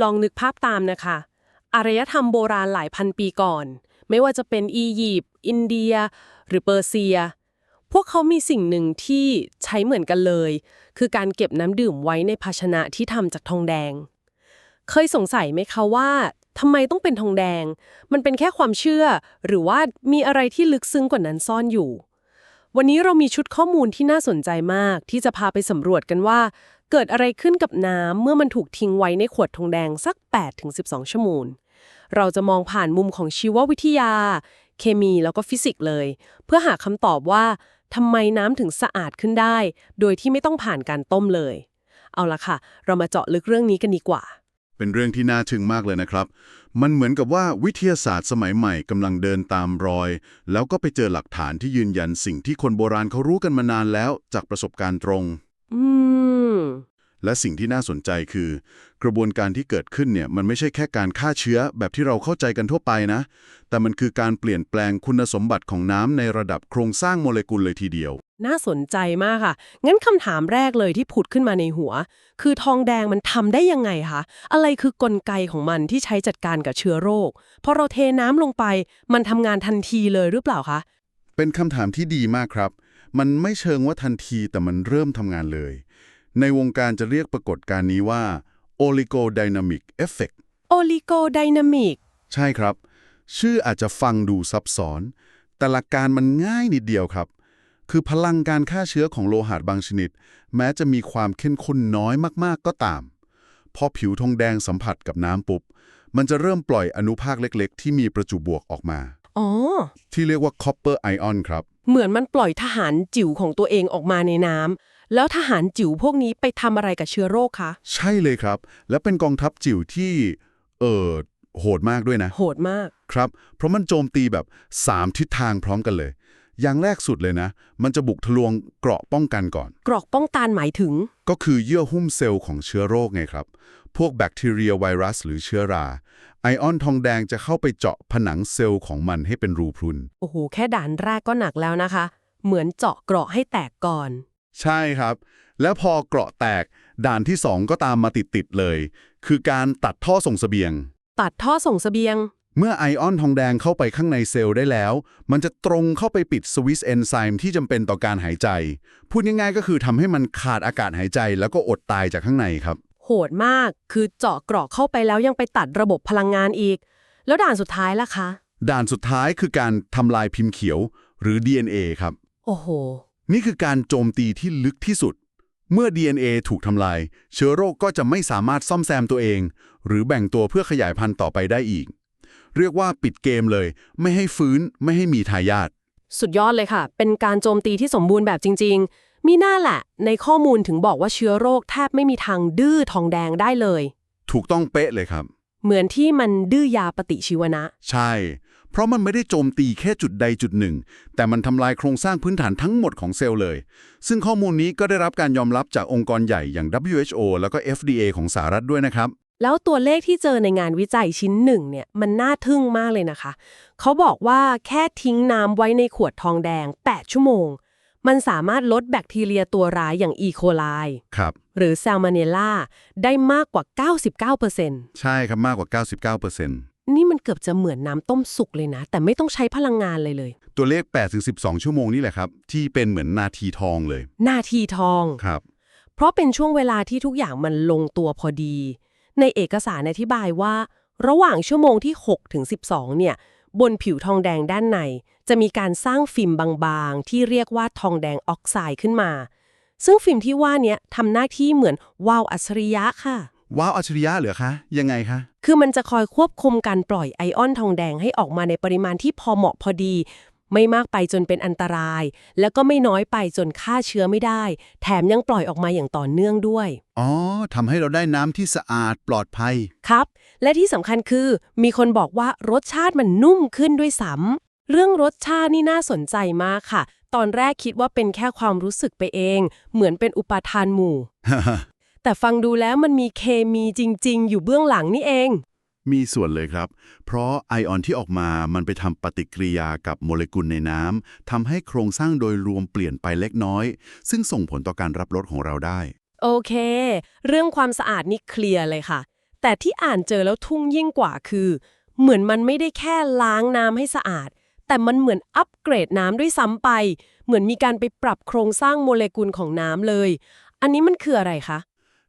ลองนึกภาพตามนะคะ อารยธรรมโบราณหลายพันปีก่อน ไม่ว่าจะเป็นอียิปต์อินเดีย หรือเปอร์เซีย พวกเขามีสิ่งหนึ่งที่ใช้เหมือนกันเลย คือการเก็บน้ำดื่มไว้ในภาชนะที่ทำจากทองแดง เคยสงสัยไหมคะว่าทำไมต้องเป็นทองแดง มันเป็นแค่ความเชื่อ หรือว่ามีอะไรที่ลึกซึ้งกว่านั้นซ่อนอยู่ วันนี้เรามีชุดข้อมูลที่น่าสนใจมาก ที่จะพาไปสำรวจกันว่า เกิดอะไรขึ้นกับน้ำเมื่อมันถูกทิ้งไว้ในขวดทองแดงสัก 8-12 ชั่วโมง เราจะมองผ่านมุมของชีววิทยา เคมีแล้วก็ฟิสิกส์เลย เพื่อหาคำตอบว่าทำไมน้ำถึงสะอาดขึ้นได้ โดยที่ไม่ต้องผ่านการต้มเลย เอาละค่ะ เรามาเจาะลึกเรื่องนี้กันดีกว่า เป็นเรื่องที่น่าทึ่งมากเลยนะครับ มันเหมือนกับว่าวิทยาศาสตร์สมัยใหม่กำลังเดินตามรอย แล้วก็ไปเจอหลักฐานที่ยืนยันสิ่งที่คนโบราณเขารู้กันมานานแล้วจากประสบการณ์ตรง อืมและสิ่งที่น่าสนใจคือ กระบวนการที่เกิดขึ้นเนี่ยมันไม่ใช่แค่การฆ่าเชื้อแบบที่เราเข้าใจกันทั่วไปนะ แต่มันคือการเปลี่ยนแปลงคุณสมบัติของน้ำในระดับโครงสร้างโมเลกุลเลยทีเดียว น่าสนใจมากค่ะ งั้นคำถามแรกเลยที่ผุดขึ้นมาในหัว คือทองแดงมันทำได้ยังไงคะ อะไรคือกลไกของมันที่ใช้จัดการกับเชื้อโรค พอเราเทน้ำลงไป มันทำงานทันทีเลยหรือเปล่าคะ เป็นคำถามที่ดีมากครับ มันไม่เชิงว่าทันทีแต่มันเริ่มทำงานเลย ในวงการจะเรียกปรากฏการณ์นี้ว่า oligodynamic effect โอลิโกไดนามิกใช่ครับ ชื่ออาจจะฟังดูซับซ้อน แต่หลักการมันง่ายนิดเดียวครับ คือพลังการฆ่าเชื้อของโลหะบางชนิด แม้จะมีความเข้มข้นน้อยมากๆก็ตาม พอผิวทองแดงสัมผัสกับน้ำปุ๊บ มันจะเริ่มปล่อยอนุภาคเล็กๆ ที่มีประจุบวกออกมา อ๋อ ที่เรียกว่า copper ion ครับ เหมือนมันปล่อยทหารจิ๋วของตัวเองออกมาในน้ำแล้วทหารจิ๋วพวกนี้ไปทำอะไรกับเชื้อโรคคะ ใช่เลยครับ และเป็นกองทัพจิ๋วที่เออโหดมากด้วยนะ โหดมาก ครับ เพราะมันโจมตีแบบ 3 ทิศทางพร้อมกันเลย อย่างแรกสุดเลยนะ มันจะบุกทะลวงเกราะป้องกันก่อนกรอกป้องกันหมายถึง ก็คือเยื่อหุ้มเซลล์ของเชื้อโรคไงครับ พวกแบคทีเรียไวรัส หรือเชื้อรา ไอออนทองแดงจะเข้าไปเจาะผนังเซลล์ของมันให้เป็นรูพรุน โอ้โห แค่ด่านแรกก็หนักแล้วนะคะ เหมือนเจาะเกราะให้แตกก่อน ใช่ครับ แล้วพอเกราะแตก ด่านที่ 2 ก็ตามมาติดๆเลย คือการตัดท่อส่งเสบียง ตัดท่อส่งเสบียง เมื่อไอออนทองแดงเข้าไปข้างในเซลล์ได้แล้ว มันจะตรงเข้าไปปิดสวิสเอนไซม์ที่จำเป็นต่อการหายใจ พูดง่ายๆก็คือทำให้มันขาดอากาศหายใจ แล้วก็อดตายจากข้างในครับ โหดมาก คือเจาะเกราะเข้าไปแล้วยังไปตัดระบบพลังงานอีก แล้วด่านสุดท้ายล่ะคะ ด่านสุดท้ายคือการทำลายพิมพ์เขียว หรือ DNA ครับ โอ้โห นี่คือการโจมตีที่ลึกที่สุด เมื่อ DNA ถูกทำลาย เชื้อโรคก็จะไม่สามารถซ่อมแซมตัวเอง หรือแบ่งตัวเพื่อขยายพันธุ์ต่อไปได้อีก เรียกว่าปิดเกมเลย ไม่ให้ฟื้นไม่ให้มีทายาทสุดยอดเลยค่ะ เป็นการโจมตีที่สมบูรณ์แบบจริง ๆ มีหน้าแหละ ในข้อมูลถึงบอกว่าเชื้อโรคแทบไม่มีทางดื้อทองแดงได้เลย ถูกต้องเป๊ะเลยครับ เหมือนที่มันดื้อยาปฏิชีวนะ ใช่ เพราะมันไม่ได้โจมตีแค่จุดใดจุดหนึ่ง แต่มันทำลายโครงสร้างพื้นฐานทั้งหมดของเซลล์เลย ซึ่งข้อมูลนี้ก็ได้รับการยอมรับจากองค์กรใหญ่อย่าง WHO แล้วก็ FDA ของสหรัฐด้วยนะครับ แล้วตัวเลขที่เจอในงานวิจัยชิ้นหนึ่งเนี่ยมันน่าทึ่งมากเลยนะคะ เขาบอกว่าแค่ทิ้งน้ำไว้ในขวดทองแดง 8 ชั่วโมง มันสามารถลดแบคทีเรียตัวร้ายอย่างอีโคไลครับหรือแซลม o เนล l าได้มากกว่า 99%ใช่ครับมากกว่า 99%นี่มันเกือบจะเหมือนน้ำต้มสุกเลยนะ แต่ไม่ต้องใช้พลังงานเลยเลย ตัวเลข8-12 ชั่วโมงนี่แหละครับ ที่เป็นเหมือนนาทีทองเลย นาทีทองครับ เพราะเป็นช่วงเวลาที่ทุกอย่างมันลงตัวพอดี ในเอกสารอธิบายว่า ระหว่างชั่วโมงที่ 6 ถึง 12 เนี่ย บนผิวทองแดงด้านใน จะมีการสร้างฟิล์มบางๆ ที่เรียกว่าทองแดงออกไซด์ขึ้นมา ซึ่งฟิล์มที่ว่าเนี้ยทำหน้าที่เหมือนวาล์วอัจฉริยะค่ะว้าวอัจฉริยะเหรอคะ ยังไงคะ คือมันจะคอยควบคุมการปล่อยไอออนทองแดงให้ออกมาในปริมาณที่พอเหมาะพอดี ไม่มากไปจนเป็นอันตราย แล้วก็ไม่น้อยไปจนฆ่าเชื้อไม่ได้ แถมยังปล่อยออกมาอย่างต่อเนื่องด้วย อ๋อทำให้เราได้น้ำที่สะอาดปลอดภัย ครับ และที่สำคัญคือ มีคนบอกว่ารสชาติมันนุ่มขึ้นด้วยซ้ำเรื่องรสชาตินี่น่าสนใจมากค่ะ ตอนแรกคิดว่าเป็นแค่ความรู้สึกไปเอง เหมือนเป็นอุปทานหมู่ แต่ฟังดูแล้วมันมีเคมีจริง ๆ อยู่เบื้องหลังนี่เอง มีส่วนเลยครับ เพราะไอออนที่ออกมามันไปทำปฏิกิริยากับโมเลกุลในน้ำทำให้โครงสร้างโดยรวมเปลี่ยนไปเล็กน้อย ซึ่งส่งผลต่อการรับรสของเราได้ โอเค เรื่องความสะอาดนี่เคลียร์เลยค่ะ แต่ที่อ่านเจอแล้วทุ่งยิ่งกว่าคือ เหมือนมันไม่ได้แค่ล้างน้ำให้สะอาด แต่มันเหมือนอัปเกรดน้ำด้วยซ้ำไป เหมือนมีการไปปรับโครงสร้างโมเลกุลของน้ำเลย อันนี้มันคืออะไรคะ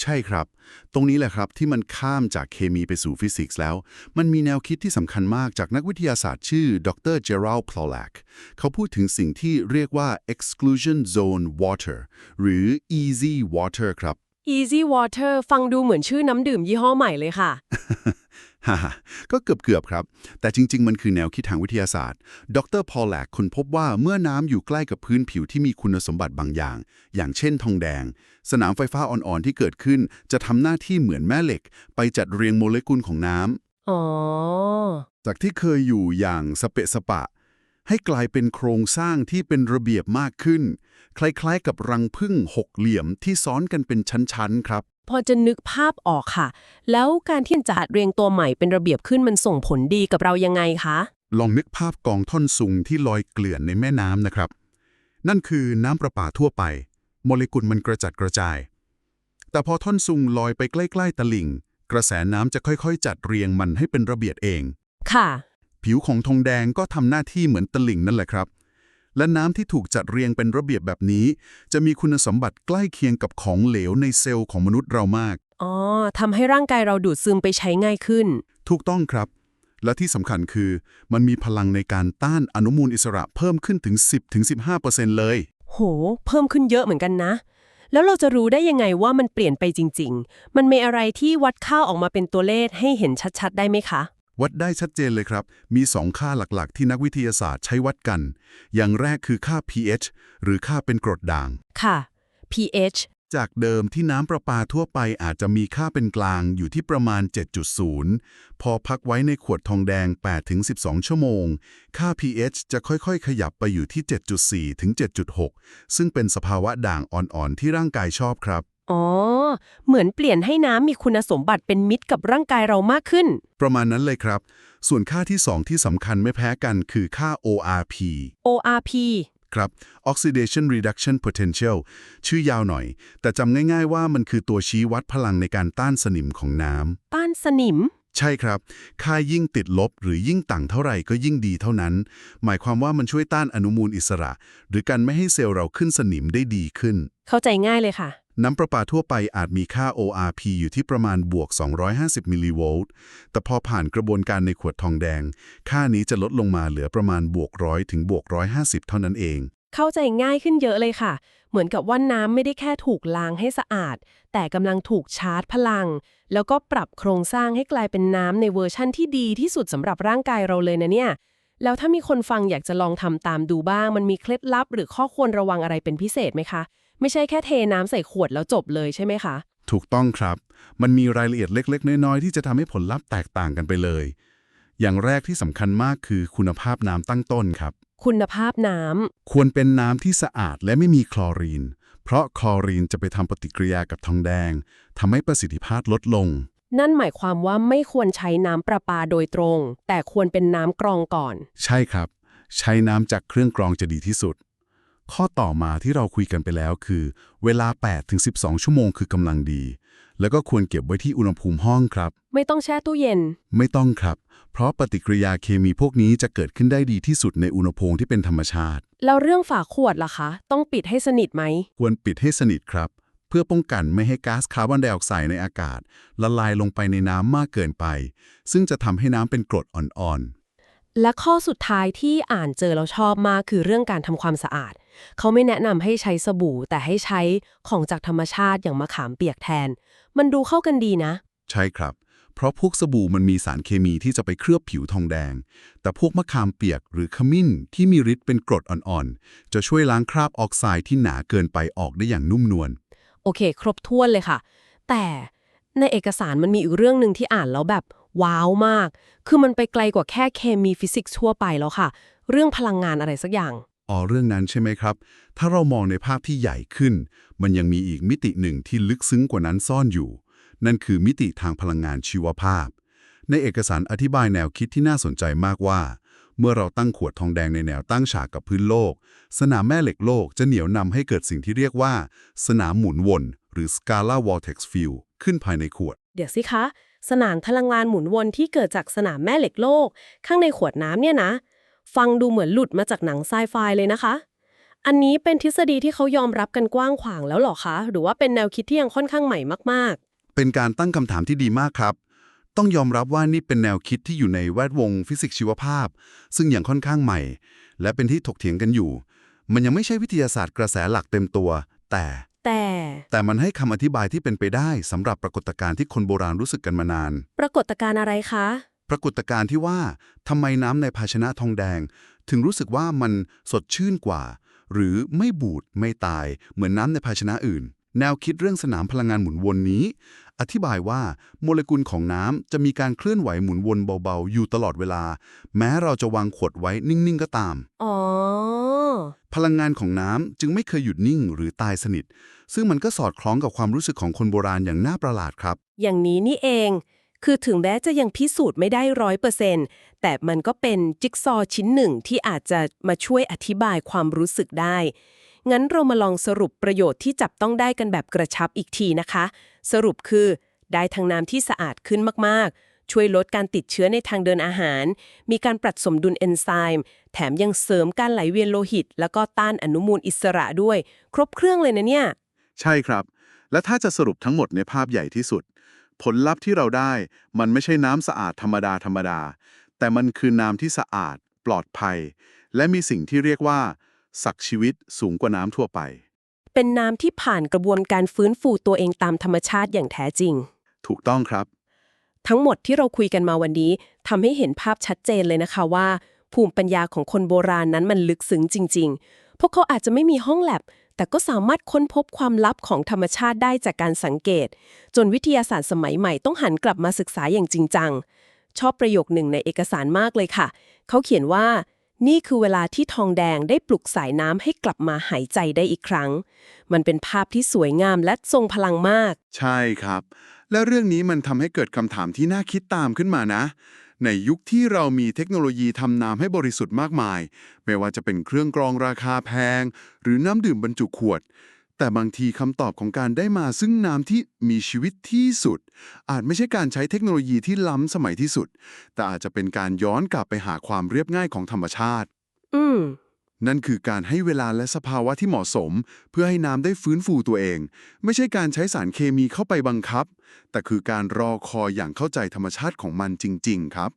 ใช่ครับ ตรงนี้แหละครับที่มันข้ามจากเคมีไปสู่ฟิสิกส์แล้ว มันมีแนวคิดที่สำคัญมากจากนักวิทยาศาสตร์ชื่อดรเจอรัลพลอลักเขาพูดถึงสิ่งที่เรียกว่า exclusion zone water หรือ easy water ครับ Easy Water ฟังดูเหมือนชื่อน้ำดื่มยี่ห้อใหม่เลยค่ะ ฮ่าฮ่าก็เกือบๆครับ แต่จริง ๆ มันคือแนวคิดทางวิทยาศาสตร์ ดรพอลแลกคนพบว่าเมื่อน้ำอยู่ใกล้กับพื้นผิวที่มีคุณสมบัติบางอย่าง อย่างเช่นทองแดง สนามไฟฟ้าอ่อน ๆ ที่เกิดขึ้น จะทำหน้าที่เหมือนแม่เหล็ก ไปจัดเรียงโมเลกุลของน้ำอ๋อ จากที่เคยอยู่อย่างสเปะสปะ ให้กลายเป็นโครงสร้างที่เป็นระเบียบมากขึ้น คล้ายๆ กับรังผึ้งหกเหลี่ยมที่ซ้อนกันเป็นชั้นๆ ครับ พอจะนึกภาพออกค่ะ แล้วการที่จัดเรียงตัวใหม่เป็นระเบียบขึ้นมันส่งผลดีกับเรายังไงคะ ลองนึกภาพกองท่อนซุงที่ลอยเกลื่อนในแม่น้ำนะครับ นั่นคือน้ำประปาทั่วไป โมเลกุลมันกระจัดกระจาย แต่พอท่อนซุงลอยไปใกล้ๆตลิ่ง กระแสน้ำจะค่อยๆ จัดเรียงมันให้เป็นระเบียบเอง ค่ะ ผิวของทองแดงก็ทำหน้าที่เหมือนตลิ่งนั่นแหละครับ และน้ำที่ถูกจัดเรียงเป็นระเบียบแบบนี้ จะมีคุณสมบัติใกล้เคียงกับของเหลวในเซลล์ของมนุษย์เรามาก อ๋อทำให้ร่างกายเราดูดซึมไปใช้ง่ายขึ้น ถูกต้องครับ และที่สำคัญคือ มันมีพลังในการต้านอนุมูลอิสระเพิ่มขึ้นถึง 10-15%เลย โห เพิ่มขึ้นเยอะเหมือนกันนะ แล้วเราจะรู้ได้ยังไงว่ามันเปลี่ยนไปจริง ๆ มันมีอะไรที่วัดค่าออกมาเป็นตัวเลขให้เห็นชัดๆ ได้ไหมคะ วัดได้ชัดเจนเลยครับ มี 2 ค่าหลักๆ ที่นักวิทยาศาสตร์ใช้วัดกัน อย่างแรกคือค่า pH หรือค่าเป็นกรดด่าง ค่ะ pH จากเดิมที่น้ำประปาทั่วไปอาจจะมีค่าเป็นกลางอยู่ที่ประมาณ 7.0 พอพักไว้ในขวดทองแดง 8-12 ชั่วโมง ค่า pH จะค่อยๆ ขยับไปอยู่ที่ 7.4 ถึง 7.6 ซึ่งเป็นสภาวะด่างอ่อนๆ ที่ร่างกายชอบครับ อ๋อ เหมือนเปลี่ยนให้น้ำมีคุณสมบัติเป็นมิตรกับร่างกายเรามากขึ้น ประมาณนั้นเลยครับ ส่วนค่าที่ 2 ที่สำคัญไม่แพ้กันคือค่า ORP ORP ครับ Oxidation Reduction Potential ชื่อยาวหน่อย แต่จำง่ายๆว่ามันคือตัวชี้วัดพลังในการต้านสนิมของน้ำต้านสนิม ใช่ครับ ค่ายิ่งติดลบหรือยิ่งต่างเท่าไหร่ก็ยิ่งดีเท่านั้น หมายความว่ามันช่วยต้านอนุมูลอิสระ หรือการไม่ให้เซลล์เราขึ้นสนิมได้ดีขึ้น เข้าใจง่ายเลยค่ะ น้ำประปาทั่วไปอาจมีค่า ORP อยู่ที่ประมาณบวก 250 มิลลิโวลต์ แต่พอผ่านกระบวนการในขวดทองแดง ค่านี้จะลดลงมาเหลือประมาณบวกร้อยถึงบวก150เท่านั้นเอง เข้าใจง่ายขึ้นเยอะเลยค่ะ เหมือนกับว่าน้ำไม่ได้แค่ถูกล้างให้สะอาด แต่กำลังถูกชาร์จพลัง แล้วก็ปรับโครงสร้างให้กลายเป็นน้ำในเวอร์ชั่นที่ดีที่สุดสำหรับร่างกายเราเลยนะเนี่ย แล้วถ้ามีคนฟังอยากจะลองทำตามดูบ้าง มันมีเคล็ดลับ หรือข้อควรระวังอะไรเป็นพิเศษไหมคะ ไม่ใช่แค่เทน้ำใส่ขวดแล้วจบเลยใช่ไหมคะ ถูกต้องครับ มันมีรายละเอียดเล็ก ๆ น้อย ๆ ที่จะทำให้ผลลัพธ์แตกต่างกันไปเลย อย่างแรกที่สำคัญมากคือคุณภาพน้ำตั้งต้นครับ คุณภาพน้ำควรเป็นน้ำที่สะอาดและไม่มีคลอรีน เพราะคลอรีนจะไปทำปฏิกิริยากับทองแดงทำให้ประสิทธิภาพลดลง นั่นหมายความว่าไม่ควรใช้น้ำประปาโดยตรง แต่ควรเป็นน้ำกรองก่อน ใช่ครับ ใช้น้ำจากเครื่องกรองจะดีที่สุด ข้อต่อมาที่เราคุยกันไปแล้วคือ เวลา 8-12 ชั่วโมงคือกำลังดี แล้วก็ควรเก็บไว้ที่อุณหภูมิห้องครับ ไม่ต้องแช่ตู้เย็น ไม่ต้องครับ เพราะปฏิกิริยาเคมีพวกนี้จะเกิดขึ้นได้ดีที่สุดในอุณหภูมิที่เป็นธรรมชาติ แล้วเรื่องฝาขวดล่ะคะ ต้องปิดให้สนิทไหม ควรปิดให้สนิทครับ เพื่อป้องกันไม่ให้ก๊าซคาร์บอนไดออกไซด์ในอากาศ ละลายลงไปในน้ำมากเกินไป ซึ่งจะทำให้น้ำเป็นกรดอ่อนและข้อสุดท้ายที่อ่านเจอแล้วชอบมากคือเรื่องการทำความสะอาด เขาไม่แนะนำให้ใช้สบู่แต่ให้ใช้ของจากธรรมชาติอย่างมะขามเปียกแทน มันดูเข้ากันดีนะๆใช่ครับ เพราะพวกสบู่มันมีสารเคมีที่จะไปเคลือบผิวทองแดง แต่พวกมะขามเปียกหรือขมิ้นที่มีฤทธิ์เป็นกรดอ่อนๆ จะช่วยล้างคราบออกไซด์ที่หนาเกินไปออกได้อย่างนุ่มนวล โอเค ครบถ้วนเลยค่ะ แต่ในเอกสารมันมีอีกเรื่องหนึ่งที่อ่านแล้วแบบว้าวมาก คือมันไปไกลกว่าแค่เคมีฟิสิกส์ทั่วไปแล้วค่ะ เรื่องพลังงานอะไรสักอย่าง อ๋อเรื่องนั้นใช่ไหมครับ ถ้าเรามองในภาพที่ใหญ่ขึ้น มันยังมีอีกมิติหนึ่งที่ลึกซึ้งกว่านั้นซ่อนอยู่ นั่นคือมิติทางพลังงานชีวภาพ ในเอกสารอธิบายแนวคิดที่น่าสนใจมากว่า เมื่อเราตั้งขวดทองแดงในแนวตั้งฉากกับพื้นโลก สนามแม่เหล็กโลกจะเหนี่ยวนำให้เกิดสิ่งที่เรียกว่า สนามหมุนวน หรือ scalar vortex field ขึ้นภายในขวด เดี๋ยวสิคะ สนามพลังงานหมุนวนที่เกิดจากสนามแม่เหล็กโลก ข้างในขวดน้ำเนี่ยนะ ฟังดูเหมือนหลุดมาจากหนังไซไฟเลยนะคะ อันนี้เป็นทฤษฎีที่เขายอมรับกันกว้างขวางแล้วเหรอคะ หรือว่าเป็นแนวคิดที่ยังค่อนข้างใหม่มากเป็นการตั้งคำถามที่ดีมากครับ ต้องยอมรับว่านี่เป็นแนวคิดที่อยู่ในแวดวงฟิสิกส์ชีวภาพ ซึ่งยังค่อนข้างใหม่ และเป็นที่ถกเถียงกันอยู่ มันยังไม่ใช่วิทยาศาสตร์กระแสหลักเต็มตัว แต่ๆแต่แต่มันให้คำอธิบายที่เป็นไปได้สำหรับปรากฏการณ์ที่คนโบราณรู้สึกกันมานาน ปรากฏการณ์อะไรคะ ปรากฏการณ์ที่ว่าทำไมน้ำในภาชนะทองแดง ถึงรู้สึกว่ามันสดชื่นกว่า หรือไม่บูดไม่ตาย เหมือนน้ำในภาชนะอื่น แนวคิดเรื่องสนามพลังงานหมุนวนนี้ อธิบายว่าโมเลกุลของน้ำจะมีการเคลื่อนไหวหมุนวนเบาๆ อยู่ตลอดเวลา แม้เราจะวางขวดไว้นิ่งๆก็ตาม อ๋อ พลังงานของน้ำจึงไม่เคยหยุดนิ่งหรือตายสนิท ซึ่งมันก็สอดคล้องกับความรู้สึกของคนโบราณอย่างน่าประหลาดครับ อย่างนี้นี่เอง คือถึงแม้จะยังพิสูจน์ไม่ได้ร้อยเปอร์เซนต์แต่มันก็เป็นจิ๊กซอว์ชิ้นหนึ่งที่อาจจะมาช่วยอธิบายความรู้สึกได้ งั้นเรามาลองสรุปประโยชน์ที่จับต้องได้กันแบบกระชับอีกทีนะคะ สรุปคือได้ทั้งน้ำที่สะอาดขึ้นมากๆ ช่วยลดการติดเชื้อในทางเดินอาหาร มีการปรับสมดุลเอนไซม์ แถมยังเสริมการไหลเวียนโลหิต แล้วก็ต้านอนุมูลอิสระด้วย ครบเครื่องเลยนะเนี่ย ใช่ครับ และถ้าจะสรุปทั้งหมดในภาพใหญ่ที่สุด ผลลัพธ์ที่เราได้มันไม่ใช่น้ำสะอาดธรรมดาธรรมดา แต่มันคือน้ำที่สะอาด ปลอดภัย และมีสิ่งที่เรียกว่า ศักดิ์ชีวิตสูงกว่าน้ำทั่วไป เป็นน้ำที่ผ่านกระบวนการฟื้นฟูตัวเองตามธรรมชาติอย่างแท้จริง ถูกต้องครับ ทั้งหมดที่เราคุยกันมาวันนี้ทำให้เห็นภาพชัดเจนเลยนะคะว่า ภูมิปัญญาของคนโบราณนั้นมันลึกซึ้งจริง ๆ พวกเขาอาจจะไม่มีห้องแลบ แต่ก็สามารถค้นพบความลับของธรรมชาติได้จากการสังเกต จนวิทยาศาสตร์สมัยใหม่ต้องหันกลับมาศึกษาอย่างจริงจัง ชอบประโยคหนึ่งในเอกสารมากเลยค่ะ เขาเขียนว่า นี่คือเวลาที่ทองแดงได้ปลุกสายน้ำให้กลับมาหายใจได้อีกครั้ง มันเป็นภาพที่สวยงามและทรงพลังมาก ใช่ครับ และเรื่องนี้มันทำให้เกิดคำถามที่น่าคิดตามขึ้นมานะ ในยุคที่เรามีเทคโนโลยีทำน้ำให้บริสุทธิ์มากมาย ไม่ว่าจะเป็นเครื่องกรองราคาแพง หรือน้ำดื่มบรรจุขวด แต่บางทีคำตอบของการได้มาซึ่งน้ำที่มีชีวิตที่สุด อาจไม่ใช่การใช้เทคโนโลยีที่ล้ำสมัยที่สุด แต่อาจจะเป็นการย้อนกลับไปหาความเรียบง่ายของธรรมชาติ อืม นั่นคือการให้เวลาและสภาวะที่เหมาะสม เพื่อให้น้ำได้ฟื้นฟูตัวเอง ไม่ใช่การใช้สารเคมีเข้าไปบังคับ แต่คือการรอคอยอย่างเข้าใจธรรมชาติของมันจริง ๆ ครับ